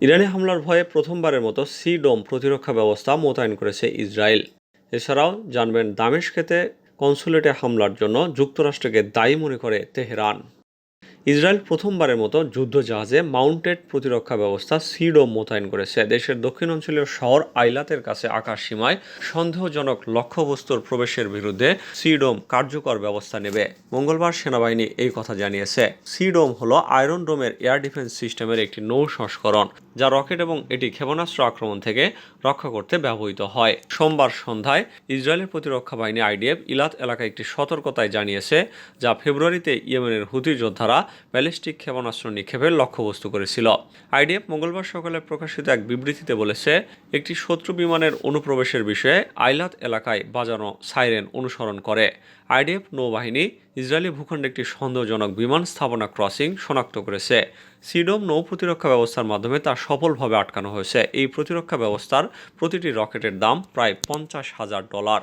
ইরানি হামলার ভয়ে প্রথমবারের মতো সি ডোম প্রতিরক্ষা ব্যবস্থা মোতায়েন করেছে ইসরায়েল। এছাড়াও জানবেন দামেশকেতে কনসুলেটে হামলার জন্য যুক্তরাষ্ট্রকে দায়ী মনে করে তেহরান। ইসরায়েল প্রথমবারের মতো যুদ্ধজাহাজে মাউন্টেড প্রতিরক্ষা ব্যবস্থা সিডোম মোতায়েন করেছে। দেশের দক্ষিণ অঞ্চলীয় শহর আইলাতের কাছে আকাশ সীমায় সন্দেহজনক লক্ষ্যবস্তুর প্রবেশের বিরুদ্ধে সিডোম কার্যকর ব্যবস্থা নেবে। মঙ্গলবার সেনাবাহিনী এই কথা জানিয়েছে। সিডোম হলো আয়রন ডোমের এয়ার ডিফেন্স সিস্টেমের একটি নৌ সংস্করণ, যা রকেট এবং এটি ক্ষেপণাস্ত্র আক্রমণ থেকে রক্ষা করতে ব্যবহৃত হয়। সোমবার সন্ধ্যায় ইসরায়েলের প্রতিরক্ষা বাহিনী আইডিএফ ইলাত এলাকায় একটি সতর্কতায় জানিয়েছে, যা ফেব্রুয়ারিতে ইয়েমেনের হুতি যোদ্ধারা ব্যালিস্টিক ক্ষেপণাস্ত্র নিক্ষেপের লক্ষ্যবস্তু করেছিল। আইডিএফ মঙ্গলবার সকালে প্রকাশিত এক বিবৃতিতে বলেছে, একটি শত্রু বিমানের অনুপ্রবেশের বিষয়ে আইলাত এলাকায় বাজানো সাইরেন অনুসরণ করে। আইডিএফ নৌবাহিনী ইসরায়েলি ভূখণ্ডে একটি সন্দেহজনক বিমান স্থাপনা ক্রসিং শনাক্ত করেছে। সিডোম নৌ প্রতিরক্ষা ব্যবস্থার মাধ্যমে তা সফলভাবে আটকানো হয়েছে। এই প্রতিরক্ষা ব্যবস্থার প্রতিটি রকেটের দাম প্রায় পঞ্চাশ হাজার ডলার।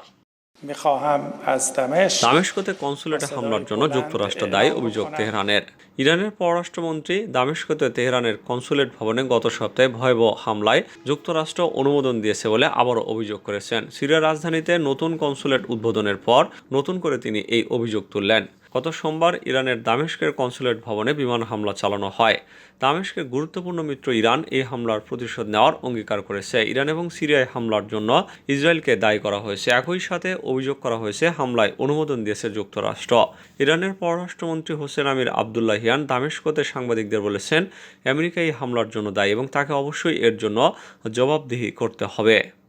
দামেস্কতে কনসুলেটে হামলার জন্য যুক্তরাষ্ট্র দায়ী অভিযোগ তেহরানের। ইরানের পররাষ্ট্রমন্ত্রী দামেস্কতে তেহরানের কনসুলেট ভবনে গত সপ্তাহে ভয়াবহ হামলায় যুক্তরাষ্ট্র অনুমোদন দিয়েছে বলে আবারও অভিযোগ করেছেন। সিরিয়ার রাজধানীতে নতুন কনসুলেট উদ্বোধনের পর নতুন করে তিনি এই অভিযোগ তুললেন। গত সোমবার ইরানের দামেস্কের কনসুলেট ভবনে বিমান হামলা চালানো হয়। দামেস্কের গুরুত্বপূর্ণ মিত্র ইরান এই হামলার প্রতিশোধ নেওয়ার অঙ্গীকার করেছে। ইরান এবং সিরিয়ায় হামলার জন্য ইসরায়েলকে দায়ী করা হয়েছে। একই সাথে অভিযোগ করা হয়েছে, হামলায় অনুমোদন দিয়েছে যুক্তরাষ্ট্র। ইরানের পররাষ্ট্রমন্ত্রী হোসেন আমির আবদুল্লাহিয়ান দামেস্কতে সাংবাদিকদের বলেছেন, আমেরিকা এই হামলার জন্য দায়ী এবং তাকে অবশ্যই এর জন্য জবাবদিহি করতে হবে।